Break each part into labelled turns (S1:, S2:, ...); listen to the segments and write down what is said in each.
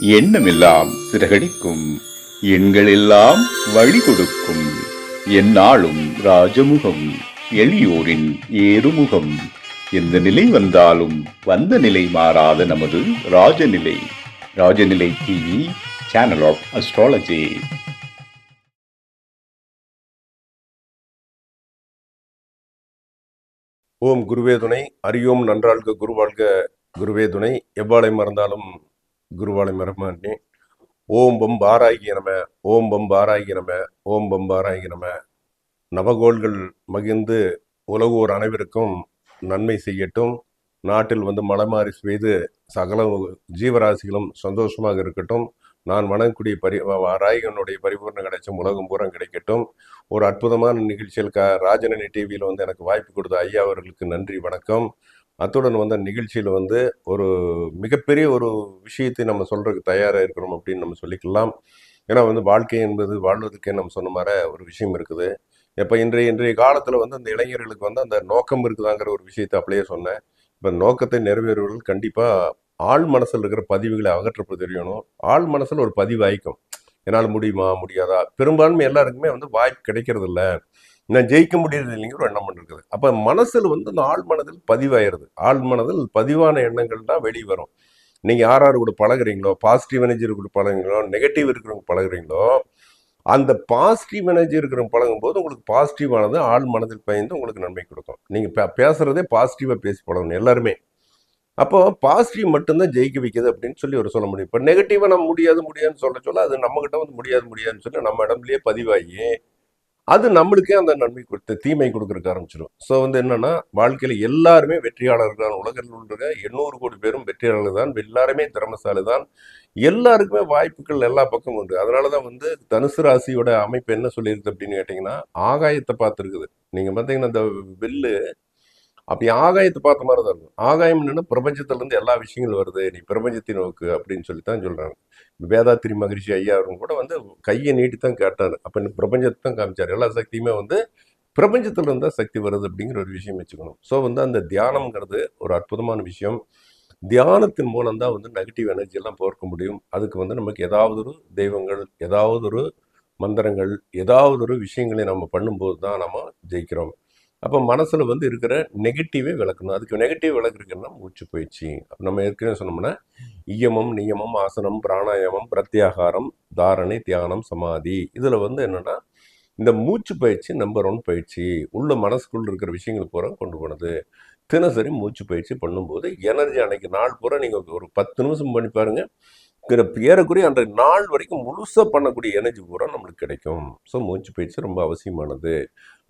S1: எண்ணமெல்லாம் சிறகடிக்கும். எண்களெல்லாம் வழி கொடுக்கும் எந்நாளும் ராஜமுகம் எளியோரின் ஏறுமுகம். எந்த நிலை வந்தாலும் வந்த நிலை மாறாத நமது Rajanilai. Rajanilai TV channel of astrology
S2: ஓம் குருவே துணை அரியோம் நன்றாள்க குருவாழ்க குருவே துணை. எவ்வாளை மறந்தாலும் குருவாளை மறமாட்டே ஓம் பம் பாராகிய நம ஓம் பம் பாராகிய நம ஓம் பம் பாராகிய நம. நவகோள்கள் மகிழ்ந்து உலகோர் அனைவருக்கும் நன்மை செய்யட்டும். நாட்டில் வந்து மழை மாறி சகல ஜீவராசிகளும் சந்தோஷமாக இருக்கட்டும். நான் வணங்கக்கூடிய பரி ராயகனுடைய பரிபூர்ணம் கிடைச்சும் உலகம் பூரம் கிடைக்கட்டும். ஒரு அற்புதமான நிகழ்ச்சியில் க ராஜநனி டிவியில் வந்து எனக்கு வாய்ப்பு கொடுத்த ஐயா அவர்களுக்கு நன்றி வணக்கம். அத்துடன் வந்து நிகழ்ச்சியில் வந்து ஒரு மிகப்பெரிய ஒரு விஷயத்தை நம்ம சொல்கிறதுக்கு தயாராக இருக்கணும் அப்படின்னு நம்ம சொல்லிக்கலாம். ஏன்னா வந்து வாழ்க்கை என்பது வாழ்வதற்கே நம்ம சொன்ன மாதிரி ஒரு விஷயம் இருக்குது. இப்போ இன்றைய இன்றைய காலத்தில் வந்து அந்த இளைஞர்களுக்கு வந்து அந்த நோக்கம் இருக்குதாங்கிற ஒரு விஷயத்தை அப்படியே சொன்னேன். இப்போ நோக்கத்தை நிறைவேறுவர்கள் கண்டிப்பாக ஆள் மனசில் இருக்கிற பதிவுகளை அகற்றப்ப தெரியணும். ஆள் மனசில் ஒரு பதிவு ஆயிக்கும். என்னால் முடியுமா முடியாதா? பெரும்பான்மை எல்லாருக்குமே வந்து வாய்ப்பு கிடைக்கிறதில்ல. நான் ஜெயிக்க முடியறது இல்லைங்கிற ஒரு எண்ணம் இருக்குது அப்போ மனசில் வந்து அந்த ஆள் மனதில் பதிவாயிருது. ஆள் மனதில் பதிவான எண்ணங்கள் தான் வெளியே வரும். நீங்கள் யார் யார் கூட பழகுறீங்களோ பாசிட்டிவ் எனர்ஜி இருக்கிற பழகுறீங்களோ நெகட்டிவ் இருக்கிறவங்க பழகுறீங்களோ அந்த பாசிட்டிவ் எனர்ஜி இருக்கிறவங்க பழகும் போது உங்களுக்கு பாசிட்டிவானது ஆள் மனதில் பயந்து உங்களுக்கு நன்மை கொடுக்கும். நீங்கள் பே பேசுகிறதே பாசிட்டிவாக பேசி பழகணும் எல்லாருமே. அப்போ பாசிட்டிவ் மட்டும்தான் ஜெயிக்க வைக்கிது அப்படின்னு சொல்லி ஒரு சொல்ல முடியும். இப்போ நெகட்டிவாக நம்ம முடியாது முடியாதுன்னு சொல்ல சொல்ல அது நம்மகிட்ட வந்து முடியாது முடியாதுன்னு சொல்லி நம்ம இடம்லயே பதிவாகி அது நம்மளுக்கே அந்த நன்மை கொடுத்து தீமை கொடுக்கறதுக்கு ஆரம்பிச்சிடும் ஸோ வந்து என்னன்னா வாழ்க்கையில் எல்லாருமே வெற்றியாளர்கள் தான் உலகில் உள்ள எண்ணூறு கோடி பேரும் வெற்றியாளர்கள் தான் எல்லாருமே திறமசாலி தான். எல்லாருக்குமே வாய்ப்புகள் எல்லா பக்கமும் உண்டு. அதனால தான் வந்து தனுசு ராசியோட அமைப்பு என்ன சொல்லியிருக்கு அப்படின்னு கேட்டிங்கன்னா ஆகாயத்தை பார்த்துருக்குது. நீங்கள் பார்த்தீங்கன்னா இந்த வெள்ளு அப்படி ஆகாயத்தை பார்த்த மாதிரி தான் இருக்கும். ஆகாயம் என்னென்னா பிரபஞ்சத்துலேருந்து எல்லா விஷயங்களும் வருது. நீ பிரபஞ்சத்தை நோக்கு அப்படின்னு சொல்லி தான் சொல்கிறாங்க வேதாத்திரி மகிழ்ச்சி ஐயா அவரும் கூட வந்து கையை நீட்டி தான் கேட்டார். அப்போ பிரபஞ்சத்தை தான் காமிச்சார். எல்லா சக்தியுமே வந்து பிரபஞ்சத்துல தான் சக்தி வருது அப்படிங்கிற ஒரு விஷயம் வச்சுக்கணும். ஸோ வந்து அந்த தியானம்ங்கிறது ஒரு அற்புதமான விஷயம். தியானத்தின் மூலம் தான் வந்து நெகட்டிவ் எனர்ஜியெல்லாம் போர்க்க முடியும். அதுக்கு வந்து நமக்கு ஏதாவது ஒரு தெய்வங்கள் ஏதாவது ஒரு மந்திரங்கள் ஏதாவது ஒரு விஷயங்களை நம்ம பண்ணும்போது தான் நம்ம ஜெயிக்கிறோம். அப்போ மனசில் வந்து இருக்கிற நெகட்டிவே விளக்கணும். அதுக்கு நெகட்டிவ் விளக்குறதுக்குன்னா மூச்சு பயிற்சி. நம்ம ஏற்கனவே சொன்னோம்னா இயமம் நியமம் ஆசனம் பிராணாயாமம் பிரத்யாகாரம் தாரணை தியானம் சமாதி. இதில் வந்து என்னென்னா இந்த மூச்சு பயிற்சி நம்பர் ஒன் பயிற்சி. உள்ள மனசுக்குள்ள இருக்கிற விஷயங்கள் பூரா கொண்டு போனது. தினசரி மூச்சு பயிற்சி பண்ணும்போது எனர்ஜி அன்னைக்கு நாள் பூரா நீங்கள் ஒரு பத்து நிமிஷம் பண்ணி பாருங்கள் ஏறக்குறைய அந்த நாள் வரைக்கும் முழுசாக பண்ணக்கூடிய எனர்ஜி பூரா நம்மளுக்கு கிடைக்கும். ஸோ மூச்சு பயிற்சி ரொம்ப அவசியமானது.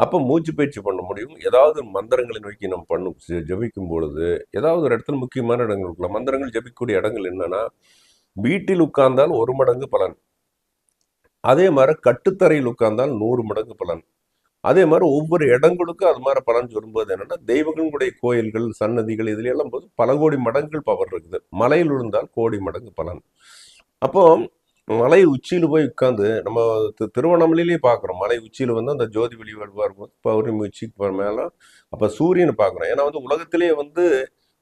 S2: அப்போ மூச்சு பயிற்சி பண்ண முடியும். ஏதாவது மந்திரங்களை நோக்கி நம்ம பண்ணும் ஜபிக்கும் பொழுது ஏதாவது ஒரு இடத்துல முக்கியமான இடங்கள் இருக்கலாம். மந்திரங்கள் ஜபிக்கக்கூடிய இடங்கள் என்னென்னா வீட்டில் உட்கார்ந்தால் ஒரு மடங்கு பலன். அதே மாதிரி கட்டுத்தரையில் உட்கார்ந்தால் நூறு மடங்கு பலன். அதே மாதிரி ஒவ்வொரு இடங்களுக்கும் அது மாதிரி பலன் சொல்லும்போது என்னன்னா தெய்வங்களுடைய கோயில்கள் சன்னதிகள் இதுல எல்லாம் போது பல கோடி மடங்குகள் பவர் இருக்குது. மலையில் விழுந்தால் கோடி மடங்கு பலன். அப்போ மலை உச்சியில் போய் உட்காந்து நம்ம திருவண்ணாமலையிலேயே பார்க்குறோம். மலை உச்சியில் வந்து அந்த ஜோதி வெளி வரும்போது பௌர்ணமி உச்சிக்கு மேலே அப்போ சூரியனை பார்க்குறோம். ஏன்னா வந்து உலகத்திலேயே வந்து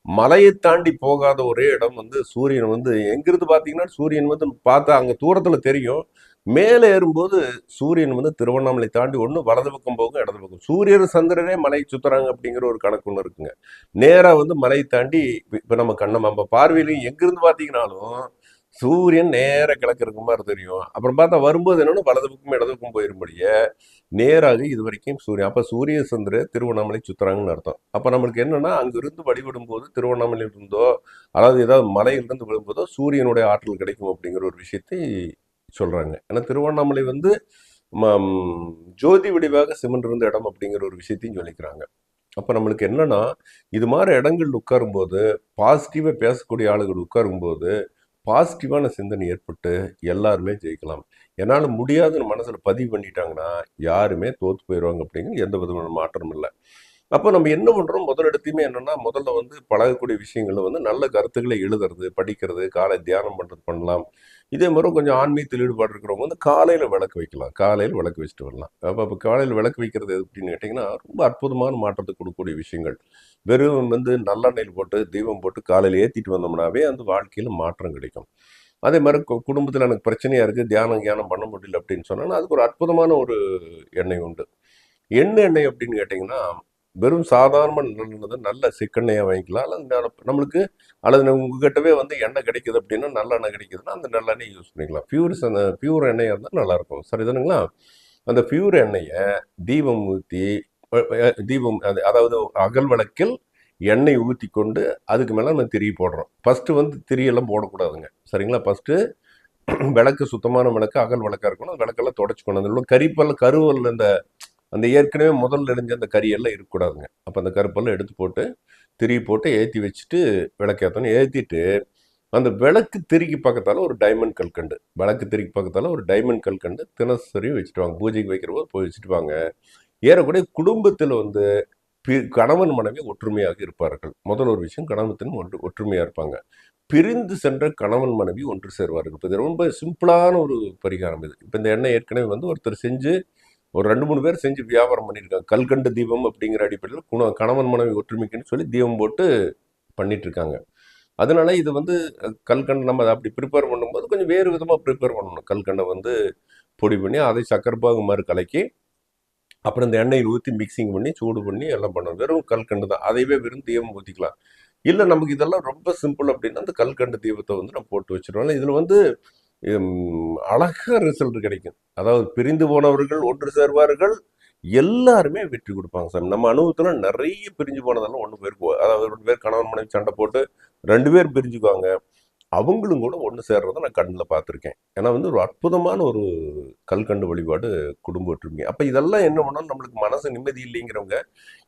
S2: மலையை தாண்டி போகாத ஒரே இடம் வந்து சூரியன். வந்து எங்கிருந்து பார்த்தீங்கன்னா சூரியன் வந்து பார்த்தா அங்கே தூரத்தில் தெரியும். மேலே ஏறும்போது சூரியன் வந்து திருவண்ணாமலை தாண்டி ஒன்று வலது பக்கம் போகும் இடது பக்கம். சூரியன் சந்திரனே மலை சுற்றுறாங்க அப்படிங்கிற ஒரு கணக்கு ஒன்று இருக்குங்க. நேராக வந்து மலை தாண்டி இப்போ நம்ம கண்ணம் நம்ம பார்வையிலையும் எங்கிருந்து பார்த்தீங்கனாலும் சூரியன் நேர கிழக்கு இருக்க மாதிரி தெரியும். அப்புறம் பார்த்தா வரும்போது என்னென்னா வலது பக்கம் இடது பக்கம் போயிரும்படியே நேராக இது வரைக்கும் சூரியன். அப்போ சூரிய சந்திர திருவண்ணாமலை சுற்றுறாங்கன்னு அர்த்தம். அப்போ நம்மளுக்கு என்னென்னா அங்கிருந்து வழிபடும்போது திருவண்ணாமலையில் இருந்தோ அதாவது ஏதாவது மலையிலிருந்து விழும்போதோ சூரியனுடைய ஆற்றல் கிடைக்கும் அப்படிங்கிற ஒரு விஷயத்தை சொல்கிறாங்க ஏன்னா திருவண்ணாமலை வந்து ம- ஜோதி வடிவாக சிமெண்ட் இருந்த இடம் அப்படிங்கிற ஒரு விஷயத்தையும் சொல்லிக்கிறாங்க. அப்போ நம்மளுக்கு என்னன்னா இது மாதிரி இடங்கள் உட்காரும்போது பாசிட்டிவாக பேசக்கூடிய ஆளுகள் உட்காரும்போது பாசிட்டிவான சிந்தனை ஏற்பட்டு எல்லாருமே ஜெயிக்கலாம். என்னால் முடியாதுன்னு மனசில் பதிவு பண்ணிட்டாங்கன்னா யாருமே தோற்று போயிடுவாங்க அப்படிங்கிற எந்த விதமான மாற்றமும் இல்லை. அப்போ நம்ம என்ன பண்ணுறோம் முதல் என்னென்னா முதல்ல வந்து பழகக்கூடிய விஷயங்கள்ல வந்து நல்ல கருத்துக்களை எழுதுறது படிக்கிறது காலை தியானம் பண்ணுறது பண்ணலாம். இதே மாதிரி கொஞ்சம் ஆன்மீகத்தில் ஈடுபாடு இருக்கிறவங்க வந்து காலையில் விளக்கு வைக்கலாம். காலையில் விளக்கு வச்சுட்டு வரலாம். அப்போ அப்போ காலையில் விளக்கு வைக்கிறது எது அப்படின்னு கேட்டிங்கன்னா ரொம்ப அற்புதமான மாற்றத்தை கொடுக்கக்கூடிய விஷயங்கள். வெறும் வந்து நல்லெண்ணெயில் போட்டு தீபம் போட்டு காலையில் ஏற்றிட்டு வந்தோம்னாவே அந்த வாழ்க்கையில் மாற்றம் கிடைக்கும். அதே மாதிரி கு- எனக்கு பிரச்சனையாக இருக்குது தியானம் தியானம் பண்ண முடியல அப்படின்னு சொன்னால் அதுக்கு ஒரு அற்புதமான ஒரு எண்ணெய் உண்டு. என்ன எண்ணெய் அப்படின்னு கேட்டிங்கன்னா வெறும் சாதாரண நல்லது நல்ல சிக்கெண்ணெயை வாங்கிக்கலாம். அல்லது நம்மளுக்கு அல்லது உங்ககிட்டவே வந்து எண்ணெய் கிடைக்குது அப்படின்னா நல்லெண்ணெய் கிடைக்குதுன்னா அந்த நல்லெண்ணெய் யூஸ் பண்ணிக்கலாம். பியூர் அந்த பியூர் எண்ணெயாக இருந்தால் நல்லாயிருக்கும் சரி சரிதானுங்களா அந்த பியூர் எண்ணெயை தீபம் ஊற்றி தீபம் அது அதாவது அகல் விளக்கில் எண்ணெய் ஊற்றி கொண்டு அதுக்கு மேலே நம்ம திரி போடுறோம். ஃபஸ்ட்டு வந்து திரியெல்லாம் போடக்கூடாதுங்க. சரிங்களா? ஃபஸ்ட்டு விளக்கு சுத்தமான விளக்கு அகல் விளக்காக இருக்கணும். அந்த விளக்கெல்லாம் தொடச்சிக்கணும் அதில் உள்ள கரிப்பெல்லாம் கருவல் இந்த அந்த ஏற்கனவே முதல்ல எரிஞ்ச அந்த கரியெல்லாம் இருக்கக்கூடாதுங்க. அப்போ அந்த கருப்பெல்லாம் எடுத்து போட்டு திரி போட்டு ஏற்றி வச்சுட்டு விளக்கேற்றணும் ஏற்றிட்டு அந்த விளக்கு திரிக்கு பக்கத்தால் ஒரு டைமண்ட் கல்கண்டு விளக்கு திரிக்கு பக்கத்தால் ஒரு டைமண்ட் கல்கண்டு தினசரி வச்சுட்டு வாங்க. பூஜைக்கு வைக்கிற போது போய் வச்சுட்டு வாங்க. குடும்பத்தில் வந்து பி- கணவன் மனைவி ஒற்றுமையாக இருப்பார்கள். முதல் ஒரு விஷயம் கணவனத்தின் ஒன்று ஒற்றுமையாக இருப்பாங்க. பிரிந்து சென்ற கணவன் மனைவி ஒன்று சேர்வார்கள். இப்போ இது ரொம்ப சிம்பிளான ஒரு பரிகாரம் இது. இப்போ இந்த எண்ணெய் ஏற்கனவே வந்து ஒருத்தர் செஞ்சு ஒரு ரெண்டு மூணு பேர் செஞ்சு வியாபாரம் பண்ணியிருக்காங்க கல்கண்டு தீபம் அப்படிங்கிற அடிப்படையில் குண கணவன் மனைவி ஒற்றுமைக்குன்னு சொல்லி தீபம் போட்டு பண்ணிட்டு இருக்காங்க. அதனால இது வந்து கல்கண்டை கல்கண்டு நம்ம அதை அப்படி ப்ரிப்பேர் பண்ணும்போது கொஞ்சம் வேறு விதமாக ப்ரிப்பேர் பண்ணணும். கல்கண்டை வந்து பொடி பண்ணி அதை சக்கரப்பாகு மாதிரி கலக்கி அப்புறம் இந்த எண்ணெயில் ஊற்றி மிக்சிங் பண்ணி சூடு பண்ணி எல்லாம் பண்ணணும் வெறும் கல்கண்டு தான். அதையவே வெறும் தீபம் ஊற்றிக்கலாம் இல்லை நமக்கு இதெல்லாம் ரொம்ப சிம்பிள் அப்படின்னா அந்த கல்கண்டு தீபத்தை வந்து நம்ம போட்டு வச்சிருவோம் இதில் வந்து அழகாக ரிசல்ட் கிடைக்கும். அதாவது பிரிந்து போனவர்கள் ஒன்று சேர்வார்கள் எல்லாருமே வெற்றி கொடுப்பாங்க சார். நம்ம அனுபவத்தில் நிறைய பிரிஞ்சு போனதெல்லாம் ஒன்று பேருக்கு அதாவது ரெண்டு பேர் கணவன் மனைவி சண்டை போட்டு ரெண்டு பேர் பிரிஞ்சுக்குவாங்க. அவங்களும் கூட ஒன்று சேர்றதை நான் கண்ணில் பார்த்துருக்கேன். ஏன்னா வந்து ஒரு அற்புதமான ஒரு கல்கண்டு வழிபாடு குடும்ப ஒற்றுமை அப்போ இதெல்லாம் என்ன பண்ணாலும் நம்மளுக்கு மனசு நிம்மதி இல்லைங்கிறவங்க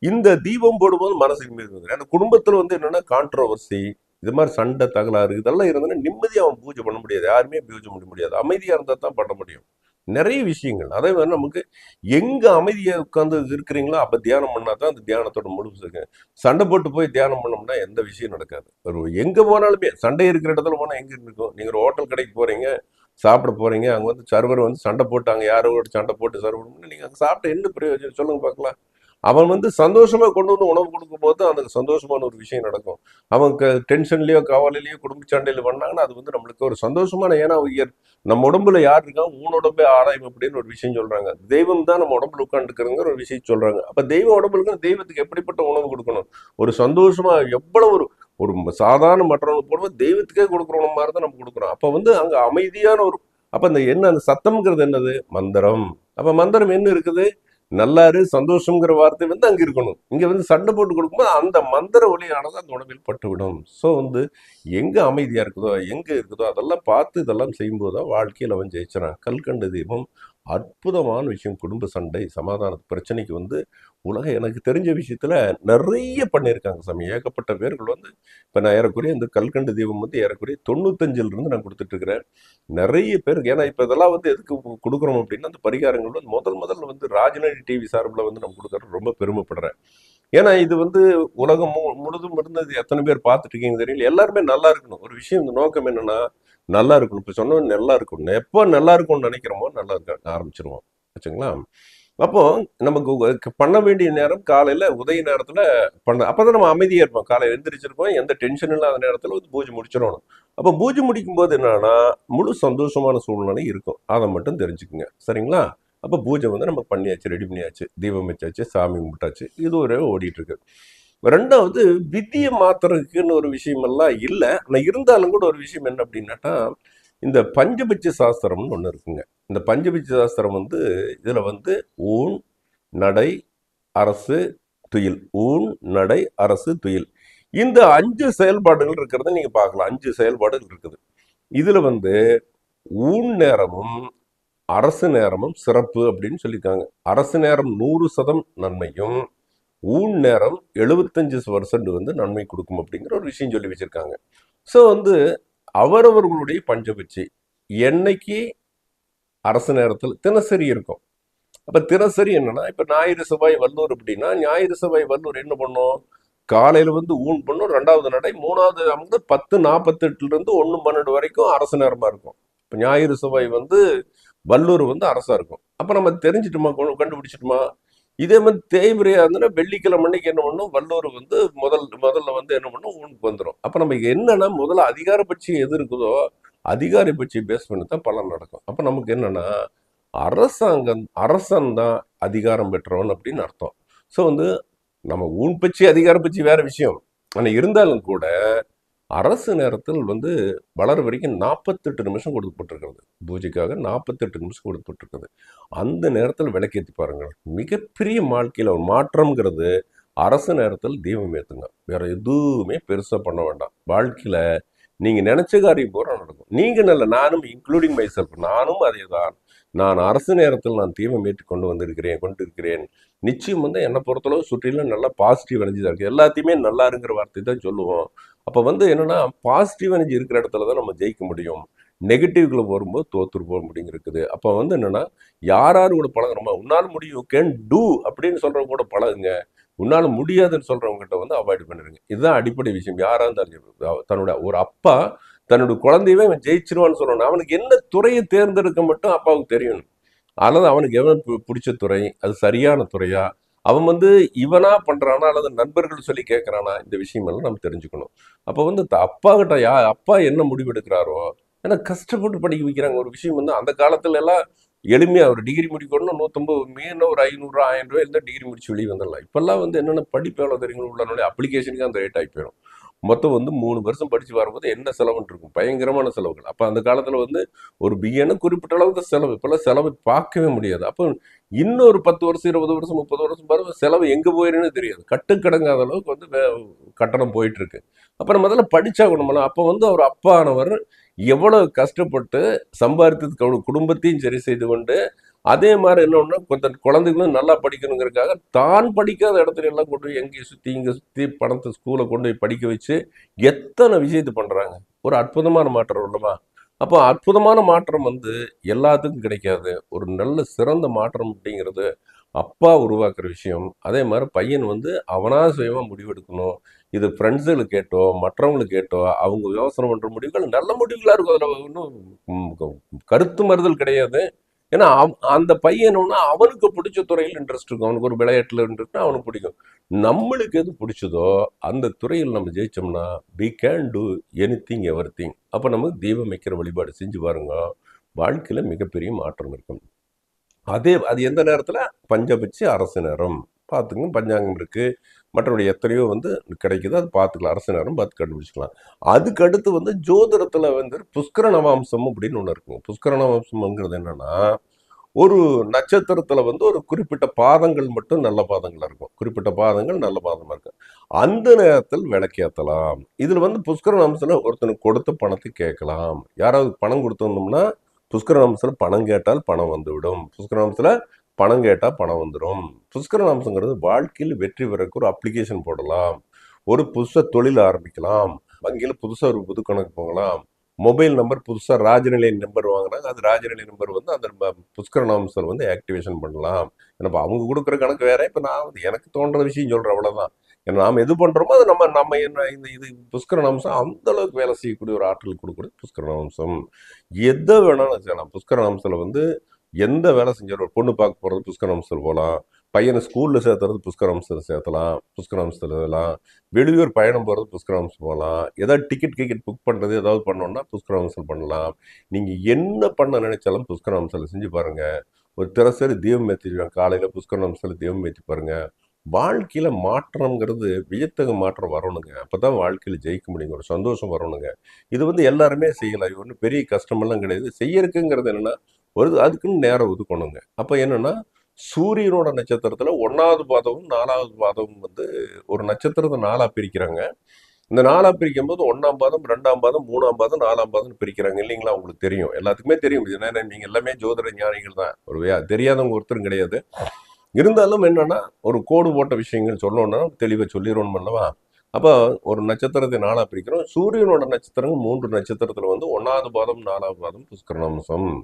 S2: இந்த தீபம் போடும்போது மனசு நிம்மதி வந்துடும் அந்த குடும்பத்தில் வந்து என்னென்னா கான்ட்ரவர்சி இது மாதிரி சண்டை தகராறு இதெல்லாம் இருந்ததுன்னா நிம்மதியாக அவன் பூஜை பண்ண முடியாது. யாருமே பூஜை பண்ண முடியாது. அமைதியாக இருந்தால் தான் பண்ண முடியும். நிறைய விஷயங்கள். அதே மாதிரி நமக்கு எங்கே அமைதியாக உட்காந்து இருக்கிறீங்களோ அப்போ தியானம் பண்ணால் தான் அந்த தியானத்தோட முழுசு சண்டை போட்டு போய் தியானம் பண்ணோம்னா எந்த விஷயம் நடக்காது. ஒரு எங்கே போனாலுமே சண்டை இருக்கிற இடத்துல போனால் எங்கே இருக்கும்? நீங்கள் ஒரு ஹோட்டல் கடைக்கு போகிறீங்க சாப்பிட போகிறீங்க அங்கே வந்து சர்வர் வந்து சண்டை போட்டாங்க. யாரோட சண்டை போட்டு சர்வர் நீங்கள் அங்கே சாப்பிட்டு என்ன பிரயோஜனம்? சொல்லுங்கள் பார்க்கலாம். அவன் வந்து சந்தோஷமா கொண்டு வந்து உணவு கொடுக்கும்போது அந்த சந்தோஷமான ஒரு விஷயம் நடக்கும். அவங்க டென்ஷன்லயோ கவலையிலயோ குடும்ப சண்டையில பண்ணாங்கன்னா அது வந்து நம்மளுக்கு ஒரு சந்தோஷமான ஏன்னா உயர். நம்ம உடம்புல யார் இருக்கா? உன் உடம்பே ஆராயும் அப்படின்னு ஒரு விஷயம் சொல்றாங்க. தெய்வம் தான் நம்ம உடம்புல உட்காந்துருக்குறங்கிற ஒரு விஷயம் சொல்றாங்க. அப்ப தெய்வம் உடம்புக்கு தெய்வத்துக்கு எப்படிப்பட்ட உணவு கொடுக்கணும்? ஒரு சந்தோஷமா எவ்வளவு ஒரு ஒரு சாதாரண மற்றவங்க போடும்போது தெய்வத்துக்கே கொடுக்குற உணவு மாதிரி தான் நம்ம கொடுக்குறோம். அப்ப வந்து அங்க அமைதியான ஒரு அப்ப அந்த என்ன அந்த சத்தம்ங்கிறது என்னது? மந்திரம். அப்ப மந்திரம் என்ன இருக்குது? நல்லாரு சந்தோஷங்கிற வார்த்தை வந்து அங்கே இருக்கணும். இங்கே வந்து சண்டை போட்டு கொடுக்கும்போது அந்த மந்திர ஒளியானது அந்த உணவில் பட்டுவிடும். ஸோ வந்து எங்கே அமைதியாக இருக்குதோ எங்கே இருக்குதோ அதெல்லாம் பார்த்து இதெல்லாம் செய்யும்போது தான் வாழ்க்கையில் அவன் ஜெயிச்சிடான் கல்கண்டு தீபம் அற்புதமான விஷயம். குடும்ப சண்டை சமாதான பிரச்சனைக்கு வந்து உலகம் எனக்கு தெரிஞ்ச விஷயத்தில் நிறைய பண்ணியிருக்காங்க சாமி. ஏகப்பட்ட பேர்கள் வந்து இப்போ நான் ஏறக்குறைய இந்த கல்கண்டு தீபம் வந்து ஏறக்குறைய தொண்ணூத்தஞ்சிலிருந்து நான் கொடுத்துட்ருக்குறேன். நிறைய பேருக்கு ஏன்னா இப்போ இதெல்லாம் வந்து எதுக்கு கொடுக்குறோம் அப்படின்னா அந்த பரிகாரங்கள் வந்து முதல் முதல்ல வந்து ராஜநடி டிவி சார்பில் வந்து நம்ம கொடுக்குறது ரொம்ப பெருமைப்படுறேன். ஏன்னா இது வந்து உலகம் மு- முழுதும் இருந்தது எத்தனை பேர் பார்த்துட்டு இருக்கீங்க தெரியல. எல்லாருமே நல்லா இருக்கணும். ஒரு விஷயம் இந்த நோக்கம் என்னென்னா நல்லா இருக்கணும் இப்போ சொன்ன நல்லா இருக்கணும் எப்போ நல்லா இருக்கும்னு நினைக்கிறோமோ நல்லா இருக்க ஆரம்பிச்சிருவோம். வச்சுங்களா அப்போ நமக்கு பண்ண வேண்டிய நேரம் காலையில உதய நேரத்துல பண்ண அப்போ தான் நம்ம அமைதியாக இருப்போம். காலையில் எழுந்திரிச்சிருப்போம் எந்த டென்ஷன் இல்லாத நேரத்தில் வந்து பூஜை முடிச்சிடணும். அப்போ பூஜை முடிக்கும் போது என்னன்னா முழு சந்தோஷமான சூழ்நிலை இருக்கும். அதை மட்டும் தெரிஞ்சுக்குங்க. சரிங்களா? அப்போ பூஜை வந்து நம்ம பண்ணியாச்சு ரெடி பண்ணியாச்சு. தீபம் வச்சாச்சு சாமி கும்பிட்டாச்சு. இது ஒரு ஓடிட்டு இருக்கு. ரெண்டாவது விதியை மாத்துறதுக்குன்னு ஒரு விஷயமெல்லாம் இல்லை. ஆனால் இருந்தாலும் கூட ஒரு விஷயம் என்ன அப்படின்னாட்டா இந்த பஞ்சபட்ச சாஸ்திரம்னு ஒன்று இருக்குங்க. இந்த பஞ்சபட்ச சாஸ்திரம் வந்து இதில் வந்து ஊன் நடை அரசு துயில். ஊன் நடை அரசு துயில். இந்த அஞ்சு செயல்பாடுகள் இருக்கிறத நீங்கள் பார்க்கலாம். அஞ்சு செயல்பாடுகள் இருக்குது. இதில் வந்து ஊன் நேரமும் அரசு நேரமும் சிறப்பு அப்படின்னு சொல்லியிருக்காங்க. அரசு நேரம் நூறு சதம் நன்மையும் ஊன் நேரம் எழுபத்தஞ்சு பர்சன்ட் வந்து நன்மை கொடுக்கும் அப்படிங்கிற ஒரு விஷயம் சொல்லி வச்சுருக்காங்க. ஸோ வந்து அவரவர்களுடைய பஞ்சபட்சி என்னைக்கு அரசு நேரத்தில் தினசரி இருக்கும். அப்போ தினசரி என்னென்னா இப்போ ஞாயிறு செவ்வாய் வல்லூர் அப்படின்னா ஞாயிறு செவ்வாய் வல்லூர் என்ன பண்ணும்? காலையில் வந்து ஊன் பண்ணும் ரெண்டாவது நடை மூணாவது வந்து பத்து நாற்பத்தெட்டுலேருந்து ஒன்று பன்னெண்டு வரைக்கும் அரசு நேரமாக இருக்கும். இப்போ ஞாயிறு செவ்வாய் வந்து வல்லூர் வந்து அரசாக இருக்கும். அப்போ நம்ம தெரிஞ்சிட்டுமா கொண்டு- கண்டுபிடிச்சிட்டுமா? இதே மாதிரி தேய்பிரையா இருந்ததுன்னா வெள்ளிக்கிழமை அன்னைக்கு என்ன பண்ணும்? வல்லூர் வந்து முதல் முதல்ல வந்து என்ன பண்ணும்? ஊனுக்கு வந்துடும் அப்போ நம்ம என்னன்னா முதல்ல அதிகாரபட்சம் எது இருக்குதோ அதிகாரி பட்சி பேஸ் பண்ணி தான் பலன் நடக்கும். அப்போ நமக்கு என்னன்னா அரசாங்கம் அரசன் தான் அதிகாரம் பெற்றவன் அப்படின்னு அர்த்தம். ஸோ வந்து நம்ம ஊன் பட்சி அதிகாரம் பட்சி வேற விஷயம். ஆனால் இருந்தாலும் கூட அரசு நேரத்தில் வந்து வளர வரைக்கும் நாற்பத்தெட்டு நிமிஷம் கொடுக்கப்பட்டிருக்கிறது பூஜைக்காக நாற்பத்தெட்டு நிமிஷம் கொடுக்கப்பட்டிருக்கிறது அந்த நேரத்தில் விளக்கேற்றி பாருங்கள். மிகப்பெரிய வாழ்க்கையில் ஒரு மாற்றம்ங்கிறது அரசு நேரத்தில் தீபம் ஏற்றுங்க வேறு எதுவுமே பெருசாக பண்ண வேண்டாம். வாழ்க்கையில் நீங்கள் நினச்ச காரியம் பூரா நடக்கும். நீங்கள் நல்ல நானும் இன்க்ளூடிங் மை செல்ஃப் நானும் அதே தான் நான் அரசு நேரத்தில் நான் தீமை மீட்டு கொண்டு வந்திருக்கிறேன் கொண்டு இருக்கிறேன் நிச்சயம் வந்து என்னை பொறுத்தளவு சுற்றிலும் நல்லா பாசிட்டிவ் எனர்ஜி தான் இருக்குது எல்லாத்தையுமே நல்லா இருங்கிற வார்த்தை தான் சொல்லுவோம். அப்போ வந்து என்னென்னா பாசிட்டிவ் எனர்ஜி இருக்கிற இடத்துல தான் நம்ம ஜெயிக்க முடியும். நெகட்டிவ்களை வரும்போது தோற்று போக முடியும் இருக்குது அப்போ வந்து என்னென்னா யார் யார் கூட பழகுறோமா? உன்னால் முடியும் கேன் டூ அப்படின்னு சொல்கிறவங்க கூட பழகுங்க. உன்னால் முடியாதுன்னு சொல்கிறவங்ககிட்ட வந்து அவாய்ட் பண்ணிருங்க. இதுதான் அடிப்படை விஷயம். யாராக இருந்தாலும் தன்னுடைய தன்னோட ஒரு அப்பா தன்னோட குழந்தையவே அவன் ஜெயிச்சிருவான்னு சொல்லணும். அவனுக்கு என்ன துறையை தேர்ந்தெடுக்க மட்டும் அப்பாவுக்கு தெரியணும். அல்லது அவனுக்கு எவன் பிடிச்ச துறை அது சரியான துறையா? அவன் வந்து இவனா பண்றானா? அல்லது நண்பர்கள் சொல்லி கேட்கறானா இந்த விஷயமெல்லாம் நம்ம தெரிஞ்சுக்கணும். அப்போ வந்து அப்பா கிட்ட யா அப்பா என்ன முடிவு எடுக்கிறாரோ ஏன்னா கஷ்டப்பட்டு படிக்க வைக்கிறாங்க. ஒரு விஷயம் வந்து அந்த காலத்துல எல்லாம் எளிமையாக ஒரு டிகிரி முடிக்கணும் நூற்றம்பது மீன ஒரு ஐநூறுரூவா ஆயிரம் ரூபாய் இருந்தால் டிகிரி முடிச்சு வெளியே வந்துடலாம். இப்பெல்லாம் வந்து என்னென்ன படிப்பு எவ்வளோ தெரியுங்களோ உள்ள அப்ளிகேஷனுக்கு அந்த ரேட் ஆகி போயிடும் மொத்தம் வந்து மூணு வருஷம் படித்து வரும்போது என்ன செலவுன்னு இருக்கும்? பயங்கரமான செலவுகள். அப்போ அந்த காலத்தில் வந்து ஒரு பிஏன்னு குறிப்பிட்ட அளவுக்கு செலவு. இப்போல்லாம் செலவு பார்க்கவே முடியாது. அப்போ இன்னொரு பத்து வருஷம் இருபது வருஷம் முப்பது வருஷம் பாருங்க செலவு எங்கே போயிருன்னு தெரியாது. கட்டுக்கடங்காத அளவுக்கு வந்து கட்டணம் போயிட்டுருக்கு. அப்புறம் அப்போ நம்ம முதல்ல படிச்சாகணும்ல அப்போ வந்து அவர் அப்பானவர் எவ்வளோ கஷ்டப்பட்டு சம்பாதித்ததுக்கு குடும்பத்தையும் சரி செய்து கொண்டு அதே மாதிரி என்னன்னா கொஞ்சம் குழந்தைகளும் நல்லா படிக்கணுங்கிறதுக்காக தான் படிக்காத இடத்துல எல்லாம் கொண்டு போய் எங்கேயும் சுற்றி இங்கே சுற்றி பணத்தை ஸ்கூலை கொண்டு போய் படிக்க வச்சு எத்தனை விஷயத்தை பண்ணுறாங்க ஒரு அற்புதமான மாற்றம் உள்ளமா அப்போ அற்புதமான மாற்றம் வந்து எல்லாத்துக்கும் கிடைக்காது. ஒரு நல்ல சிறந்த மாற்றம் அப்படிங்கிறது அப்பா உருவாக்குற விஷயம். அதே மாதிரி பையன் வந்து அவனா சுயமாக முடிவெடுக்கணும். இது ஃப்ரெண்ட்ஸுகளுக்கு கேட்டோ மற்றவங்களுக்கு கேட்டோ அவங்க யோசனை பண்ணுற முடிவுகள் நல்ல முடிவுகளாக இருக்கும். அதில் ஒன்றும் கருத்து மறுதல் கிடையாது. ஏன்னா அந்த பையன் அவனுக்கு பிடிச்ச துறையில் இன்ட்ரெஸ்ட் இருக்கும். அவனுக்கு ஒரு விளையாட்டில் இன்ட்ரெஸ்ட் அவனுக்கு பிடிக்கும். நம்மளுக்கு எது பிடிச்சதோ அந்த துறையில் நம்ம ஜெயிச்சோம்னா we can do anything everything அப்போ நம்ம தீபம் வைக்கிற வழிபாடு செஞ்சு பாருங்க. வாழ்க்கையில் மிகப்பெரிய மாற்றம் இருக்கும். அதே அது எந்த நேரத்தில்? பஞ்சபட்சி அரசு நேரம். பார்த்துங்க பஞ்சாங்கம் இருக்குது மற்றபடி எத்தனையோ வந்து கிடைக்குது. அது பார்த்துக்கலாம். அரசு நேரம் பார்த்து கண்டுபிடிச்சிக்கலாம். அதுக்கு அடுத்து வந்து ஜோதிடத்தில் வந்து புஷ்கர நவாம்சம் அப்படின்னு ஒன்று இருக்குங்க. புஷ்கர நவாம்சம்ங்கிறது என்னென்னா ஒரு நட்சத்திரத்தில் வந்து ஒரு குறிப்பிட்ட பாதங்கள் மட்டும் நல்ல பாதங்கள் இருக்கும். குறிப்பிட்ட பாதங்கள் நல்ல பாதமாக இருக்கும். அந்த நேரத்தில் விளக்கேற்றலாம் இதில் வந்து புஷ்கர அம்சத்துல ஒருத்தனுக்கு கொடுத்த பணத்தை கேட்கலாம். யாராவது பணம் கொடுத்துருந்தோம்னா புஷ்கர அம்சத்தில் பணம் கேட்டால் பணம் வந்துவிடும். புஷ்கர அம்சத்தில் பணம் கேட்டால் பணம் வந்துடும் புஷ்கரன் அம்சங்கிறது வாழ்க்கையில் வெற்றி பெறக்கு ஒரு அப்ளிகேஷன் போடலாம். ஒரு புதுசாக தொழில் ஆரம்பிக்கலாம். வங்கியில் புதுசாக ஒரு புது கணக்கு போகலாம். மொபைல் நம்பர் புதுசாக ராஜநிலை நம்பர் வாங்கினாங்க அது ராஜநிலை நம்பர் வந்து அந்த ம- வந்து ஆக்டிவேஷன் பண்ணலாம். ஏன்னா அவங்க கொடுக்குற கணக்கு வேற. இப்போ நான் வந்து எனக்கு தோன்ற விஷயம் சொல்கிறேன் அவ்வளோதான் ஏன்னா நாம் எது பண்ணுறோமோ அது நம்ம நம்ம என்ன இந்த இது புஷ்கரன் அம்சம் அந்த அளவுக்கு வேலை செய்யக்கூடிய ஒரு ஆற்றல் கொடுக்கக்கூடிய புஷ்கர நாம்சம் எதை வேணாலும் செய்யலாம் புஷ்கர அம்சத்தில் வந்து எந்த வேலை செஞ்சாலும் ஒரு பொண்ணு பார்க்க போகிறது புஷ்கர நாம்சத்தில் போகலாம். பையனை ஸ்கூலில் சேர்த்துறது புஷ்கர நாம்சத்தில் சேர்த்தலாம் புஷ்கர நாம்சத்தில் இதெல்லாம். வெளியூர் பயணம் போகிறது புஷ்கராம்சம் போகலாம். ஏதாவது டிக்கெட் கிக்கெட் புக் பண்ணுறது ஏதாவது பண்ணோம்னா புஷ்கராம்சம் பண்ணலாம். நீங்கள் என்ன பண்ண நினைச்சாலும் புஷ்கராம்சத்தில் செஞ்சு பாருங்கள் ஒரு திறசரி தீபம் ஏற்றிடுவேன் காலையில் புஷ்கராம்சத்தில் தீபம் ஏற்றி பாருங்கள் வாழ்க்கையில் மாற்றம்ங்கிறது வியத்தகு மாற்றம் வரணுங்க. அப்போ தான் வாழ்க்கையில் ஜெயிக்க முடியுங்க. ஒரு சந்தோஷம் வரணுங்க. இது வந்து எல்லாருமே செய்யலாம். இது ஒன்றும் பெரிய கஷ்டமெல்லாம் கிடையாது. செய்யறதுங்கிறது என்னென்னா ஒரு அதுக்குன்னு நேரம் ஒதுக்கணுங்க. அப்போ என்னன்னா சூரியனோட நட்சத்திரத்தில் ஒன்றாவது பாதமும் நாலாவது பாதமும் வந்து ஒரு நட்சத்திரத்தை நாலாக பிரிக்கிறாங்க. இந்த நாளாக பிரிக்கும் போது ஒன்றாம் பாதம் ரெண்டாம் பாதம் மூணாம் பாதம் நாலாம் பாதம் பிரிக்கிறாங்க. இல்லைங்களா? உங்களுக்கு தெரியும். எல்லாத்துக்குமே தெரியும். இது ஏன்னா நீங்கள் எல்லாமே ஜோதிட ஞானிகள் தான். ஒரு வே- தெரியாதவங்க ஒருத்தரும் கிடையாது. இருந்தாலும் என்னன்னா ஒரு கோடு போட்ட விஷயங்கள் சொல்லணும்னா தெளிவாக சொல்லிடணும் அல்லவா? அப்போ ஒரு நட்சத்திரத்தை நாலாக பிரிக்கிறோம். சூரியனோட நட்சத்திரம் மூன்று நட்சத்திரத்தில் வந்து ஒன்றாவது பாதம் நாலாவது பாதம் புஷ்கரணம்சம்.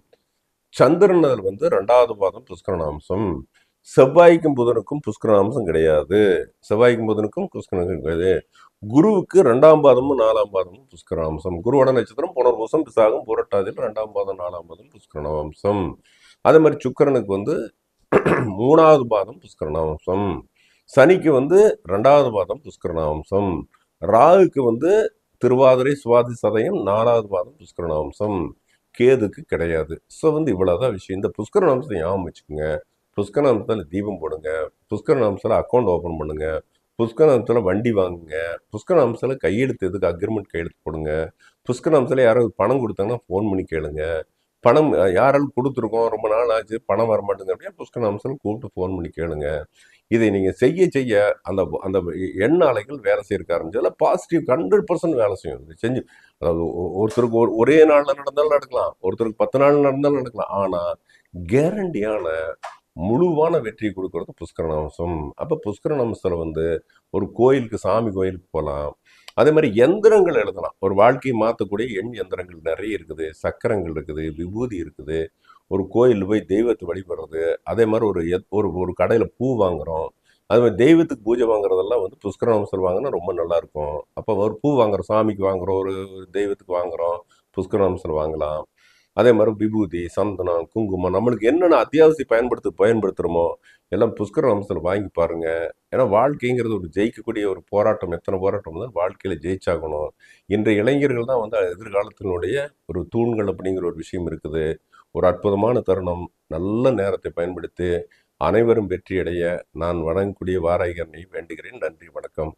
S2: சந்திரன் அதில் வந்து ரெண்டாவது பாதம் புஷ்கரணாம்சம். செவ்வாய்க்கும் புதனுக்கும் புஷ்கரணாம்சம் கிடையாது. செவ்வாய்க்கும் புதனுக்கும் புஷ்கரணம் கிடையாது. குருவுக்கு ரெண்டாம் பாதமும் நாலாம் பாதமும் புஷ்கரணாம்சம். குருவோட நட்சத்திரம் புனர்வசம் பிசாகம் புரட்டாதியில் ரெண்டாம் பாதம் நாலாம் பாதம் புஷ்கரணாம்சம். அதே மாதிரி சுக்கிரனுக்கு வந்து மூணாவது பாதம் புஷ்கரணாம்சம். சனிக்கு வந்து ரெண்டாவது பாதம் புஷ்கரணாம்சம். ராகுக்கு வந்து திருவாதிரை சுவாதி சதயம் நாலாவது பாதம் புஷ்கரணாம்சம். கேதுக்கு கிடையாது. ஸோ வந்து இவ்வளோதான் விஷயம். இந்த புஷ்கரணாம்சத்தை ஞாபகம் வச்சுக்கோங்க. புஷ்கரணாம்சத்தில் தீபம் போடுங்க. புஷ்கரணாம்சத்தில் அக்கௌண்ட் ஓப்பன் பண்ணுங்கள் புஷ்கரணாம்சத்தில் வண்டி வாங்குங்க. புஷ்கரணாம்சத்தில் கையெழுத்து எதுக்கு அக்ரிமெண்ட் கையெழுத்து போடுங்க. புஷ்கரணாம்சத்தில் யாராவது பணம் கொடுத்தாங்கன்னா ஃபோன் பண்ணி கேளுங்க. பணம் யாராலும் கொடுத்துருக்கோம் ரொம்ப நாள் ஆச்சு பணம் வர மாட்டேங்குது அப்படியே புஷ்கரணாம்சத்தில் கூப்பிட்டு ஃபோன் பண்ணி கேளுங்க. இதை நீங்கள் செய்ய செய்ய அந்த அந்த எண்ண அலைகள் வேலை செய்யறக்க ஆரம்பிச்சதுல பாசிட்டிவ் ஹண்ட்ரட் பர்சன்ட் வேலை செய்யும். இது செஞ்சு அதாவது ஒருத்தருக்கு ஒரு ஒரே நாளில் நடந்தாலும் நடக்கலாம் ஒருத்தருக்கு பத்து நாள் நடந்தாலும் நடக்கலாம் ஆனால் கேரண்டியான முழுவான வெற்றி கொடுக்கறது புஷ்கரணாம்சம் அப்போ புஷ்கரணாம்சத்தில் வந்து ஒரு கோயிலுக்கு சாமி கோயிலுக்கு போகலாம் அதே மாதிரி எந்திரங்கள் எழுதலாம். ஒரு வாழ்க்கையை மாற்றக்கூடிய எண் எந்திரங்கள் நிறைய இருக்குது. சக்கரங்கள் இருக்குது. விபூதி இருக்குது. ஒரு கோயில் போய் தெய்வத்தை வழிபடுறது அதே மாதிரி ஒரு எத்- ஒரு ஒரு கடையில் பூ வாங்குறோம். அது மாதிரி தெய்வத்துக்கு பூஜை வாங்குறதெல்லாம் வந்து புஷ்கரணாம்சம் வாங்கினா ரொம்ப நல்லாயிருக்கும். அப்போ ஒரு பூ வாங்குகிறோம் சாமிக்கு வாங்குறோம் ஒரு தெய்வத்துக்கு வாங்குறோம் புஷ்கரணாம்சம் வாங்கலாம். அதே மாதிரி விபூதி சந்தனம் குங்குமம் நம்மளுக்கு என்னென்ன அத்தியாவசிய பயன்படுத்து பயன்படுத்துகிறோமோ எல்லாம் புஷ்கரணாம்சத்தில் வாங்கி பாருங்கள் ஏன்னா வாழ்க்கைங்கிறது ஒரு ஜெயிக்கக்கூடிய ஒரு போராட்டம் எத்தனை போராட்டம் தான் வாழ்க்கையில் ஜெயிச்சாகணும். இன்றைய இளைஞர்கள் தான் வந்து எதிர்காலத்தினுடைய ஒரு தூண்கள் அப்படிங்கிற ஒரு விஷயம் இருக்குது. ஒரு அற்புதமான தருணம். நல்ல நேரத்தை பயன்படுத்தி அனைவரும் வெற்றியடைய நான் வணங்கக்கூடிய வாராய்கரனை வேண்டுகிறேன். நன்றி வணக்கம்.